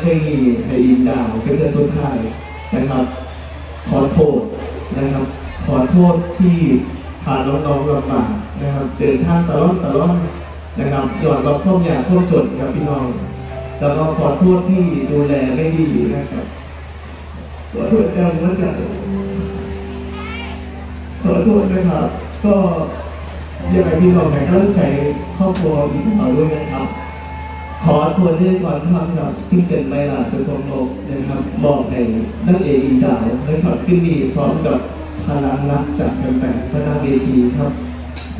เพลงนี้ให้อินดาวเป็นแต่สุดท้ายนะครับ ขอโทษนะครับ ขอโทษที่พาน้องๆลำบากนะครับ เดินทางตลอดตลอดนะครับหย้อนรับข้อมอยาข้อมจดครับพี่น้องแล้วก็ขอโทษที่ดูแลไม่ดีนะครับขอโทษจำว่าจะขอโทษนะครับ ก็อยากให้พี่น้องแข่งกำลังใจครอบครัวพี่น้องด้วยนะครับ ขอทวนเรื่องก่อนทำกับซิงเกิลไม่ลาสุดของโลกนะครับบอกในนักเอกอินดาวนะครับขึ้นมีพร้อมกับพลังรักจากแฟนๆคณะเวทีครับ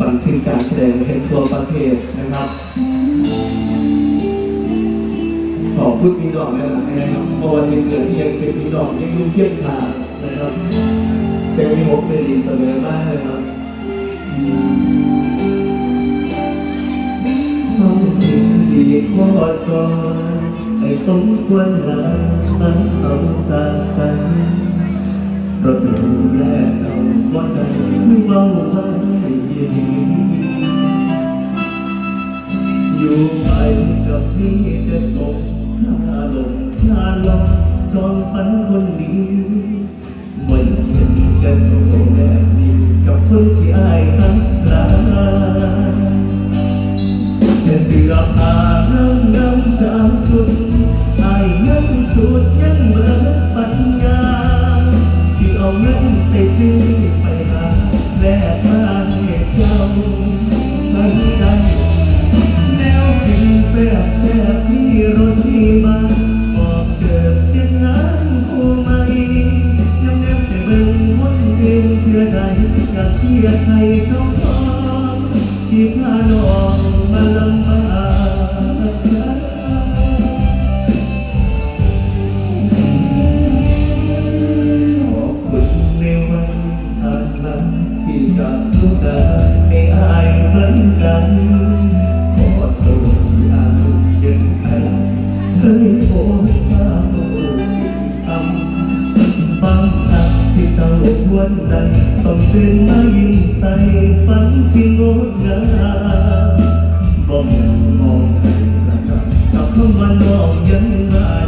บันทึกการแสดงเพลงทั่วประเทศนะครับ ขอพูดมีดอกหลายๆนะครับเพราะว่าสิ่งเกิดที่ยังเป็นมีดอกยังยุ่งเทียบทางนะครับเซลล์มีหกเป็นดีเสมอมากนะครับ งดีขอจอให้สมควรลาบังเอาจากกันเพราะดูแลเจ้าบ่ได้คือเบาไว้ยินอยู่ไปกับพี่จะจบถ้าลงถ้าลงจองฝันคนนี้ไม่เห็นกันตรงแบบนี้กับคนที่อายรักลา มือนใจขอโทษที่อายยังไงเคยโพสต์มาโอ้ทำบางครั้งที่เจ้าวันใดต้องตื่นมายิ้มใส่ฝันที่งดงามบ่มองมองให้กระจ่างกับคำว่าน้องยังมา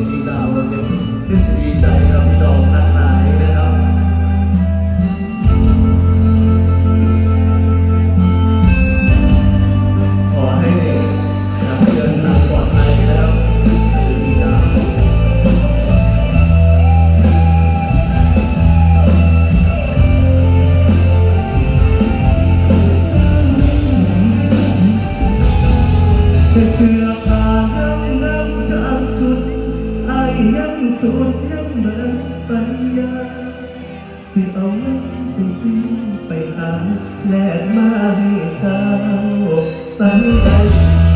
กษ์ก็ไม่เห็นจริงดาวเสียงทฤษฎีใจครับ สูดยังเบิดปัญญาสิเอาเงินไปซื้อไปหาแลกมาให้เจ้าสัญญา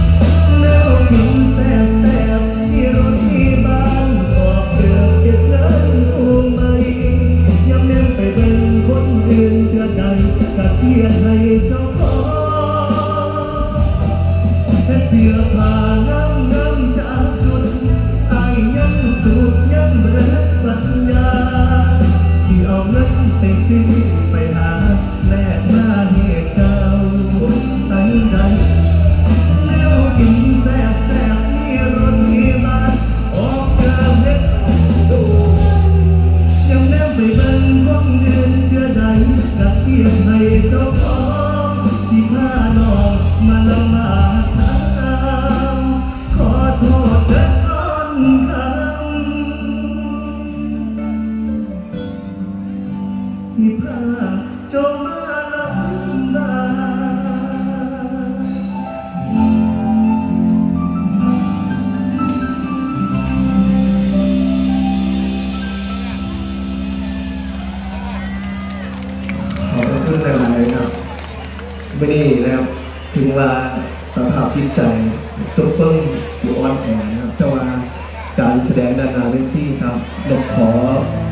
งิ ขอบคุณหลครับไม่ได้แล้ว ถึงวาสภาพจิตใจตัวเพิ่สิออนแอนะครับแต่วาการแสดงดานาเวทีครับผมขอ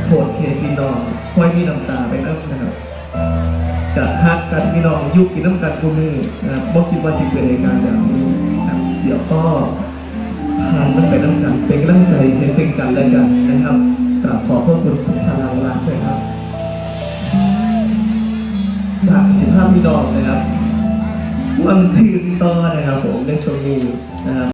โทษเทียนพี่น้อง ไว้มีน้ำตาไปนั่นะครับกับฮักกันพี่น้องยุคกินน้ำกันกูมือนะครับบ่คิดว่าจะเป็นในการอย่างนี้นะครับเดี๋ยวก็ผ่านมันไปน้ำกันเป็นกำลังใจให้ซึ่งกันและกันนะครับกราบขอขอบคุณทุกพลังรักด้วยครับฝากสิบห้าพี่น้องนะครับวันซื่อต่อนะครับผมในช่วงนี้นะครับ